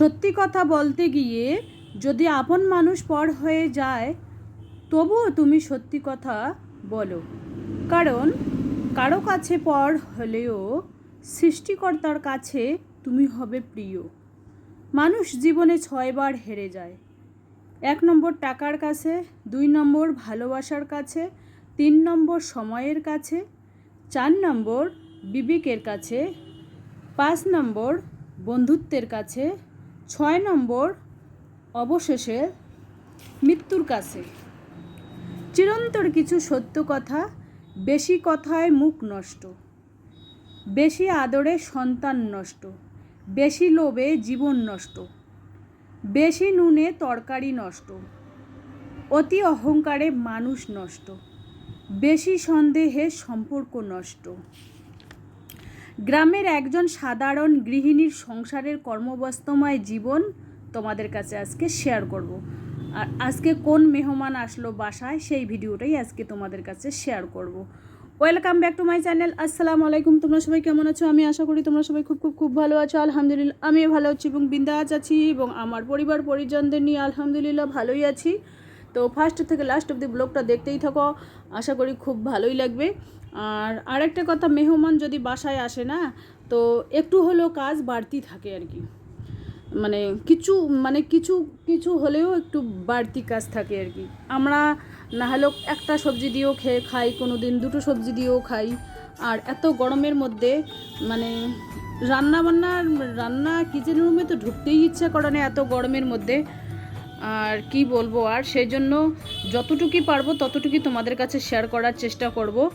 সত্যি কথা বলতে গিয়ে যদি আপন মানুষ পর হয়ে যায়, তবুও তুমি সত্যি কথা বলো। কারণ কারও কাছে পর হলেও সৃষ্টিকর্তার কাছে তুমি হবে প্রিয়। মানুষ জীবনে ছয়বার হেরে যায়। এক নম্বর টাকার কাছে, দুই নম্বর ভালোবাসার কাছে, তিন নম্বর সময়ের কাছে, চার নম্বর বিবেকের কাছে, পাঁচ নম্বর বন্ধুত্বের কাছে ছয় নম্বর অবশেষে মৃত্যুর কাছে। চিরন্তর কিছু সত্য কথা, বেশি কথায় মুখ নষ্ট। বেশি আদরে সন্তান নষ্ট। বেশি লোভে জীবন নষ্ট। বেশি নুনে তরকারি নষ্ট। অতি অহংকারে মানুষ নষ্ট। বেশি সন্দেহে সম্পর্ক নষ্ট। গ্রামের একজন সাধারণ গৃহিণীর সংসারের কর্মব্যস্তময় জীবন তোমাদের কাছে আজকে শেয়ার করব। আর আজকে কোন মেহমান আসলো বাসায় সেই ভিডিওটাই আজকে তোমাদের কাছে শেয়ার করব। Welcome back to my channel আসসালামু আলাইকুম, তোমরা সবাই কেমন আছো? আমি আশা করি তোমরা সবাই খুব খুব খুব ভালো আছো। আলহামদুলিল্লাহ, আমিও ভালো আছি এবং বিন্দাজ আছি এবং আমার পরিবার পরিজনদের নিয়ে আলহামদুলিল্লাহ ভালোই আছি। তো ফার্স্ট থেকে লাস্ট অব দি ব্লগটা দেখতেই থাকো। আশা করি খুব ভালোই লাগবে। আর আরেকটা কথা, মেহমান যদি বাসায় আসে না, তো একটু হলেও কাজ বাড়তি থাকে আর কি। মানে কিছু মানে কিছু কিছু হলেও একটু বাড়তি কাজ থাকে আর কি। আমরা না হলেও একটা সবজি দিয়েও খেয়ে খাই কোনো দিন দুটো সবজি দিয়েও খাই। আর এত গরমের মধ্যে মানে রান্না বান্না রান্না কিচেন রুমে তো ঢুকতেই ইচ্ছা করে না এত গরমের মধ্যে। আর কি বলব আর সেই জন্য যতটুকুই পারব ততটুকুই তোমাদের কাছে শেয়ার করার চেষ্টা করব।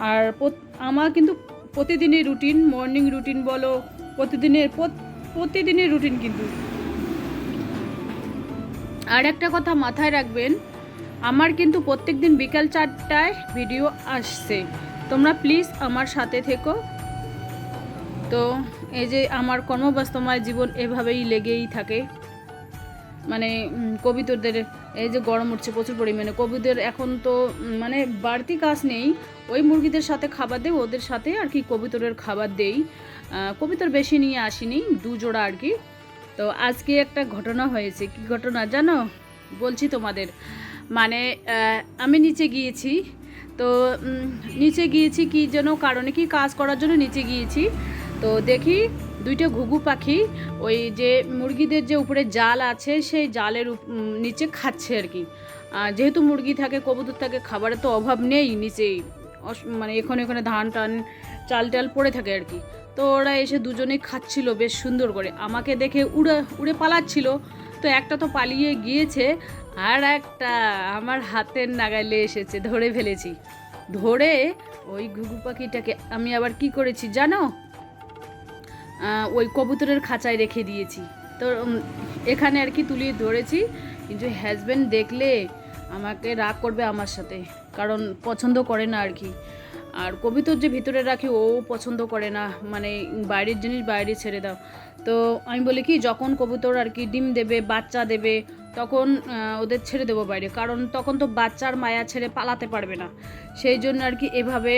আর আমার কিন্তু প্রতিদিনের রুটিন মর্নিং রুটিন বলো প্রতিদিনের প্রত- প্রতিদিনের রুটিন কিন্তু। আর একটা কথা মাথায় রাখবেন আমার কিন্তু প্রত্যেক দিন বিকাল চারটায় ভিডিও আসছে। তোমরা প্লিজ আমার সাথে থেকো। তো এই যে আমার কর্মব্যস্তময় জীবন এভাবেই লেগেই থাকে। মানে উম, কবিতরদের এই যে গরম উঠছে প্রচুর পরিমাণে। কবিদের এখন তো মানে বাড়তি কাজ নেই। ওই মুরগিদের সাথে খাবার দেই, ওদের সাথে আর কি কবিতরের খাবার দেই। কবিতর বেশি নিয়ে আসিনি, দু জোড়া আর কি। তো আজকে একটা ঘটনা হয়েছে। কি ঘটনা জানো? বলছি তোমাদের। মানে আমি নিচে গিয়েছি। তো নিচে গিয়েছি কি যেন কারণে, কি কাজ করার জন্য নিচে গিয়েছি। তো দেখি দুইটা ঘুঘু পাখি, ওই যে মুরগিদের যে উপরে জাল আছে, সেই জালের নিচে খাচ্ছে আর কি। যেহেতু মুরগি থাকে, কবুতর থাকে খাবারের তো অভাব নেই নিচেই। মানে এখানে এখানে ধান টান, চাল টাল পড়ে থাকে আর কি। তো ওরা এসে দুজনেই খাচ্ছিল বেশ সুন্দর করে। আমাকে দেখে উড়ে উড়ে পালাচ্ছিল। তো একটা তো পালিয়ে গিয়েছে, আর একটা আমার হাতের নাগালে এসেছে, ধরে ফেলেছি। ধরে ওই ঘুঘু পাখিটাকে আমি আবার কি করেছি জানো? ওই কবুতরের খাঁচায় রেখে দিয়েছি। তো এখানে আর কি তুলিয়ে ধরেছি, কিন্তু হ্যাজব্যান্ড দেখলে আমাকে রাগ করবে আমার সাথে, কারণ পছন্দ করে না আর কি। আর কবিতর যে ভিতরে রাখি, ও পছন্দ করে না মানে বাইরের জিনিস বাইরে ছেড়ে দাও। তো আমি বলি কি, যখন কবুতর আর কি ডিম দেবে, বাচ্চা দেবে তখন ওদের ছেড়ে দেবো বাইরে। কারণ তখন তো বাচ্চার মায়া ছেড়ে পালাতে পারবে না। সেই জন্য আর কি এভাবে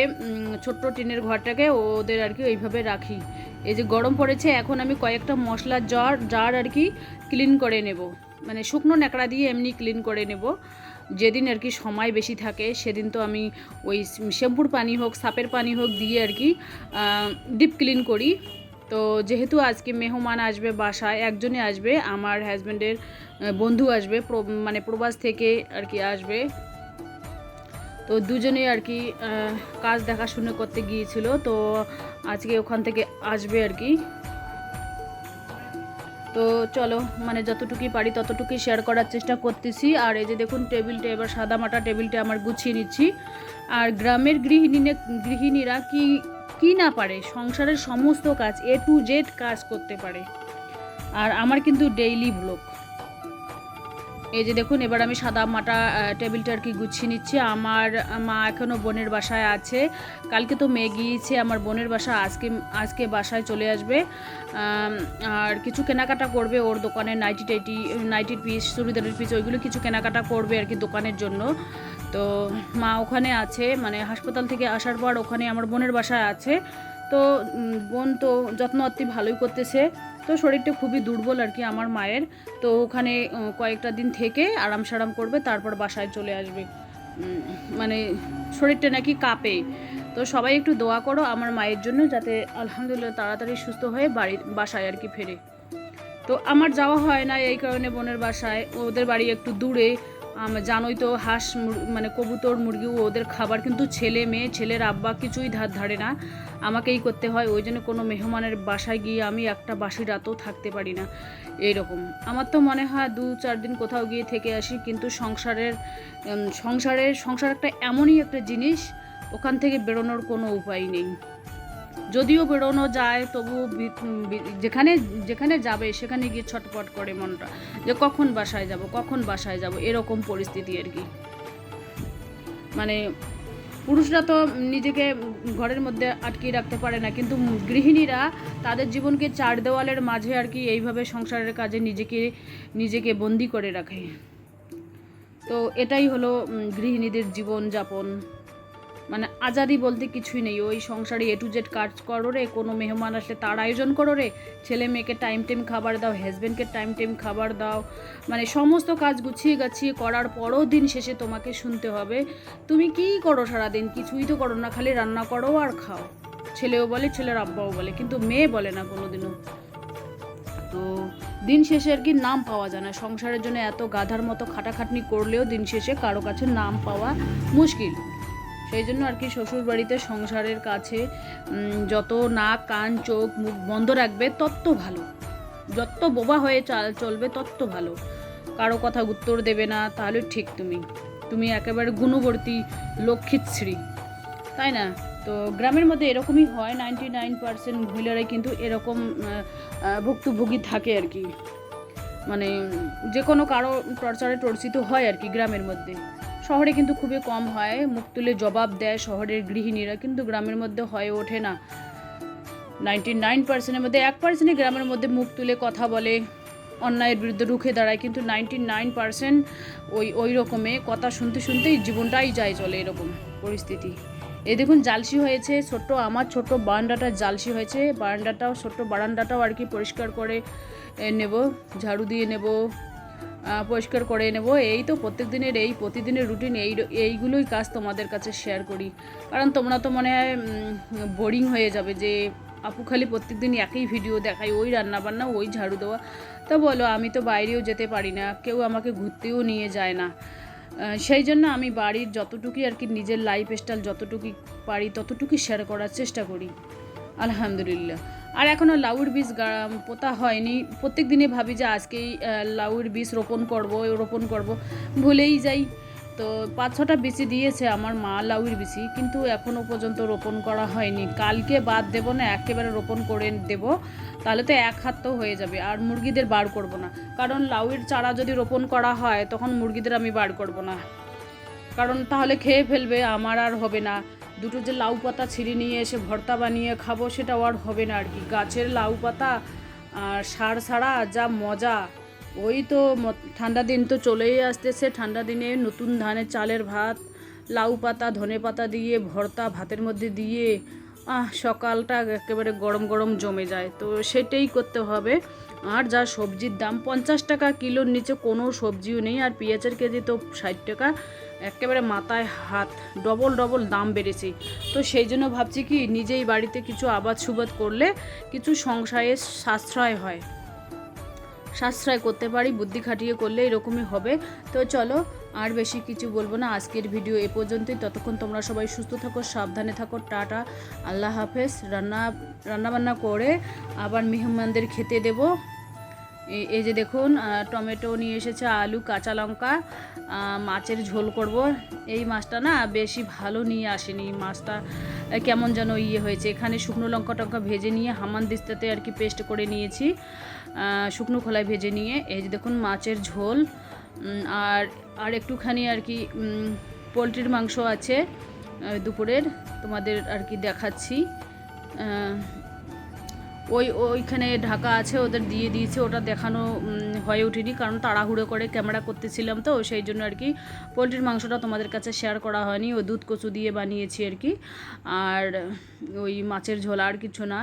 ছোট্ট টিনের ঘরটাকে ওদের আর কি ওইভাবে রাখি। এই যে গরম পড়েছে, এখন আমি কয়েকটা মশলার জার জার আর কি ক্লিন করে নেব। মানে শুকনো ন্যাকড়া দিয়ে এমনি ক্লিন করে নেব। যেদিন আর কি সময় বেশি থাকে, সেদিন তো আমি ওই শ্যাম্পুর পানি হোক, সাপের পানি হোক দিয়ে আর কি ডিপ ক্লিন করি। তো যেহেতু আজকে মেহমান আসবে বাসায় একজনে আসবে, আমার হাজব্যান্ডের বন্ধু আসবে মানে প্রবাস থেকে আর কি আসবে। তো দুজনেই আর কি কাজ দেখাশুনো করতে গিয়েছিল, তো আজকে ওখান থেকে আসবে আর কি। তো চলো মানে যতটুকুই পারি ততটুকুই শেয়ার করার চেষ্টা করতেছি। আর এই যে দেখুন টেবিলটা এবার সাদা মাটা টেবিলটা আমার গুছিয়ে নিচ্ছি। আর গ্রামের গৃহিণী, গৃহিণীরা কি কি না পারে, সংসারের সমস্ত কাজ এ টু জেড কাজ করতে পারে। আর আমার কিন্তু ডেইলি ব্লগ এই যে দেখুন, এবার আমি সাদা মাটা টেবিলটা আর কি গুছিয়ে নিচ্ছি। আমার মা এখনও বোনের বাসায় আছে। কালকে তো মেয়ে গিয়েছে, আমার বোনের বাসা আজকে আজকে বাসায় চলে আসবে। আর কিছু কেনাকাটা করবে ওর দোকানে নাইটি টাইটি নাইটির পিস চুড়িদারের পিস ওইগুলো কিছু কেনাকাটা করবে আর কি দোকানের জন্য। তো মা ওখানে আছে মানে হাসপাতাল থেকে আসার পর ওখানে আমার বোনের বাসায় আছে। তো বোন তো যত্ন আত্মি ভালোই করতেছে। তো শরীরটা খুবই দুর্বল আর কি আমার মায়ের। তো ওখানে কয়েকটা দিন থেকে আরাম সারাম করবে, তারপর বাসায় চলে আসবে। মানে শরীরটা নাকি কাঁপে। তো সবাই একটু দোয়া করো আমার মায়ের জন্য যাতে আলহামদুলিল্লাহ তাড়াতাড়ি সুস্থ হয়ে বাড়ি, বাসায় আর কি ফেরে। তো আমার যাওয়া হয় না এই কারণে বোনের বাসায়। ওদের বাড়ি একটু দূরে। জানোই তো হাঁস মানে কবুতর, মুরগি, ওদের খাবার কিন্তু ছেলে, মেয়ে, ছেলের আব্বা কিছুই ধার ধারে না। আমাকেই করতে হয়, ওই জন্য কোনো মেহমানের বাসায় গিয়ে আমি একটা বাসি রাতও থাকতে পারি না, এইরকম। আমার তো মনে হয় দু চার দিন কোথাও গিয়ে থেকে আসি, কিন্তু সংসারের সংসারের, সংসার একটা এমনই একটা জিনিস, ওখান থেকে বেরোনোর কোনো উপায় নেই। যদিও বেরোনো যায়, তবু যেখানে যেখানে যাবে সেখানে গিয়ে ছটপট করে মনটা যে কখন বাসায় যাব, কখন বাসায় যাব, এরকম পরিস্থিতি আর কি। মানে পুরুষরা তো নিজেকে ঘরের মধ্যে আটকিয়ে রাখতে পারে না, কিন্তু গৃহিণীরা তাদের জীবনকে চার দেওয়ালের মাঝে আর কি এইভাবে সংসারের কাজে নিজেকে নিজেকে বন্দি করে রাখে। তো এটাই হলো গৃহিণীদের জীবন যাপন মানে আজাদি বলতে কিছুই নেই। ওই সংসারে এ টু জেড কাজ করো রে, কোনো মেহমান আসলে তার আয়োজন করো রে। ছেলে মেয়েকে টাইম টাইম খাবার দাও হাজব্যান্ডকে টাইম টাইম খাবার দাও। মানে সমস্ত কাজ গুছিয়ে গাছিয়ে করার পরও দিন শেষে তোমাকে শুনতে হবে। তুমি কী করো সারাদিন? কিছুই তো করো না, খালি রান্না করো আর খাও। ছেলেও বলে, ছেলের আব্বাও বলে, কিন্তু মেয়ে বলে না কোনোদিনও। তো দিন শেষে আর কি নাম পাওয়া যায় না। সংসারের জন্য এত গাধার মতো খাটাখাটনি করলেও দিন শেষে কারও কাছে নাম পাওয়া মুশকিল। সেই জন্য আর কি শ্বশুর বাড়িতে সংসারের কাছে যত নাক, কান, চোখ, মুখ বন্ধ রাখবে তত ভালো। যত বোবা হয়ে চাল চলবে তত ভালো। কারও কথা উত্তর দেবে না, তাহলে ঠিক তুমি। তুমি একেবারে গুণবর্তী লক্ষ্মীশ্রী। তাই না? তো গ্রামের মধ্যে এরকমই হয়, নাইনটি নাইন পার্সেন্ট মহিলারাই কিন্তু এরকম ভুক্তভোগী থাকে আর কি। মানে যে কোনো কারও টর্চারে টর্চিত হয় আর কি গ্রামের মধ্যে। শহরে কিন্তু খুবই কম হয়। মুখ তুলে জবাব দেয় শহরের গৃহিণীরা, কিন্তু গ্রামের মধ্যে হয়ে ওঠে না। নাইনটি নাইন পার্সেন্টের মধ্যে এক পার্সেন্টই গ্রামের মধ্যে মুখ তুলে কথা বলে, অন্যায়ের বিরুদ্ধে রুখে দাঁড়ায়, কিন্তু নাইনটি নাইন পার্সেন্ট ওই ওই রকমে কথা শুনতে শুনতেই জীবনটাই যায় চলে এরকম পরিস্থিতি। এ দেখুন, জালসি হয়েছে, ছোট্ট আমার ছোট্ট বারান্দাটা জালসি হয়েছে, বারান্দাটাও, ছোট্ট বারান্দাটাও আর কি পরিষ্কার করে নেব, ঝাড়ু দিয়ে নেব পরিষ্কার করে নেব। এই তো প্রত্যেক দিনের এই প্রতিদিনের রুটিন এই এইগুলোই কাজ তোমাদের কাছে শেয়ার করি। কারণ তোমরা তো মনে হয় বোরিং হয়ে যাবে যে আপু খালি প্রত্যেকদিন একই ভিডিও দেখাই ওই রান্নাবান্না, ওই ঝাড়ু দেওয়া। তা বলো, আমি তো বাইরেও যেতে পারি না, কেউ আমাকে ঘুরতেও নিয়ে যায় না। সেই জন্য আমি বাড়ির যতটুকুই আর কি, নিজের লাইফ স্টাইল যতটুকু পারি, ততটুকুই শেয়ার করার চেষ্টা করি। আলহামদুলিল্লাহ। আর এখনও লাউর বীজ পোতা হয়নি। প্রত্যেক দিনে ভাবি যে আজকেই লাউর বীজ রোপণ করব রোপণ করব। ভুলেই যাই। তো পাঁচ ছটা বিচি দিয়েছে আমার মা লাউয়ের বিচি কিন্তু এখনও পর্যন্ত রোপণ করা হয়নি। কালকে বাদ দেব না, একেবারে রোপণ করে দেব। তাহলে তো এক হাত তো হয়ে যাবে, আর মুরগিদের বার করব না। কারণ লাউয়ের চারা যদি রোপণ করা হয়, তখন মুরগিদের আমি বার করব না। কারণ তাহলে খেয়ে ফেলবে, আমার আর হবে না। দুটো যে লাউ পাতা ছিঁড়ে নিয়ে এসে ভর্তা বানিয়ে খাব সেটাও আর হবে না আর কি। গাছের লাউ পাতা আর সার ছাড়া যা মজা। ওই তো ঠান্ডা দিন তো চলেই আসতেছে। ঠান্ডা দিনে নতুন ধানের চালের ভাত, লাউ পাতা, ধনে পাতা দিয়ে ভর্তা ভাতের মধ্যে দিয়ে, আহ, সকালটা একেবারে গরম গরম জমে যায়। তো সেটাই করতে হবে। আর যা সবজির দাম, পঞ্চাশ টাকা কিলোর নিচে কোনো সবজিও নেই। আর পেঁয়াজের কেজি তো ষাট টাকা। একেবারে মাথায় হাত ডবল ডবল দাম বেড়েছে। তো সেই জন্য ভাবছি কি, নিজেই বাড়িতে কিছু আবাদ সুবাদ করলে কিছু সংসারে সাশ্রয় হয়। সাশ্রয় করতে পারি, বুদ্ধি খাটিয়ে করলে এরকমই হবে। তো চলো, আর বেশি কিছু বলব না। আজকের ভিডিও এ পর্যন্তই। ততক্ষণ তোমরা সবাই সুস্থ থাকো, সাবধানে থাকো। টাটা। আল্লাহ হাফেজ। রান্না, রান্নাবান্না করে আবার মেহমানদের খেতে দেবো। এই যে দেখুন টমেটো নিয়ে এসেছে আলু, কাঁচা লঙ্কা মাছের ঝোল করব। এই মাছটা না বেশি ভালো নিয়ে আসেনি। মাছটা কেমন যেন ইয়ে হয়েছে। এখানে শুকনো লঙ্কা টঙ্কা ভেজে নিয়ে হামান দিস্তাতে আর কি পেস্ট করে নিয়েছি শুকনো খোলায় ভেজে নিয়ে। এই যে দেখুন, মাছের ঝোল। আর আর একটুখানি আর কি পোলট্রির মাংস আছে দুপুরের। তোমাদের আর কি দেখাচ্ছি। ওই ওইখানে ঢাকা আছে, ওদের দিয়ে দিয়েছে, ওটা দেখানো হয়ে ওঠেনি। কারণ তাড়াহুড়ো করে ক্যামেরা করতেছিলাম তো, সেই জন্য আর কি পোলট্রির মাংসটা তোমাদের কাছে শেয়ার করা হয়নি। ও দুধ কচু দিয়ে বানিয়েছি আর কি। আর ওই মাছের ঝোল আর কিছু না।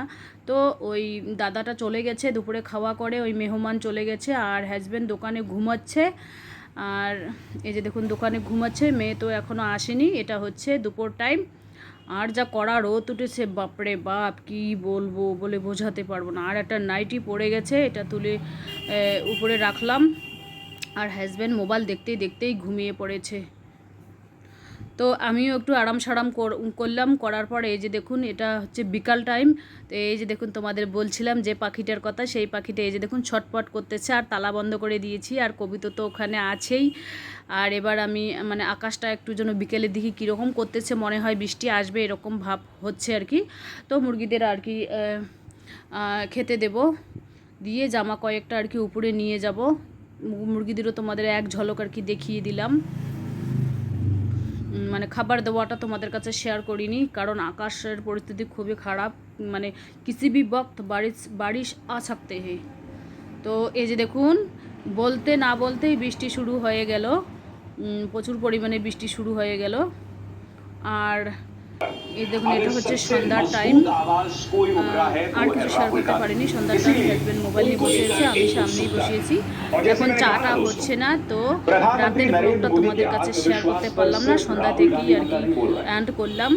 তো ওই দাদাটা চলে গেছে, দুপুরে খাওয়া করে, ওই মেহমান চলে গেছে, আর হাজব্যান্ড দোকানে ঘুমাচ্ছে। আর এই যে দেখুন, দোকানে ঘুমাচ্ছে, মেয়ে তো এখনও আসেনি। এটা হচ্ছে দুপুর টাইম আর যা কড়া রোদ উঠেছে, বাপরে বাপ, কি বলব বলে বোঝাতে পারব না। আর একটা নাইটি পড়ে গেছে, এটা তুলে উপরে রাখলাম। আর হাজব্যান্ড মোবাইল দেখতেই দেখতেই ঘুমিয়ে পড়েছে। তো আমিও একটু আরাম সারাম কর- করলাম, করার পরে এই যে দেখুন, এটা হচ্ছে বিকাল টাইম তো এই যে দেখুন তোমাদের বলছিলাম যে পাখিটার কথা, সেই পাখিটা এই যে দেখুন ছটপট করতেছে, আর তালা বন্ধ করে দিয়েছি, আর কবিতা তো ওখানে আছেই। আর এবার আমি মানে আকাশটা একটু যেন বিকেলের দিকে কীরকম করতেছে, মনে হয় বৃষ্টি আসবে, এরকম ভাব হচ্ছে আর কি। তো মুরগিদের আর কি খেতে দেব। দিয়ে জামা কয়েকটা আর কি উপরে নিয়ে যাব। মুরগিদেরও তোমাদের এক ঝলক আর কি দেখিয়ে দিলাম। মানে খাবার দেওয়াটা তোমাদের কাছে শেয়ার করিনি, কারণ আকাশের পরিস্থিতি খুবই খারাপ মানে কিসি বি বক্ত বারিশ বারিশ আ হে। তো এই যে দেখুন, বলতে না বলতেই বৃষ্টি শুরু হয়ে গেল প্রচুর পরিমাণে বৃষ্টি শুরু হয়ে গেল। আর দেখুন, এটা হচ্ছে সন্ধ্যার টাইম আর কিছু শেয়ার করতে পারিনি, সন্ধ্যার টাইম হাজব্যান্ড মোবাইল নিয়ে আমি সামনেই বসিয়েছি। এখন চাটা হচ্ছে না, তো রাতের ব্লগটা তোমাদের কাছে শেয়ার করতে পারলাম না, সন্ধ্যা থেকেই আর কি অ্যান্ড করলাম।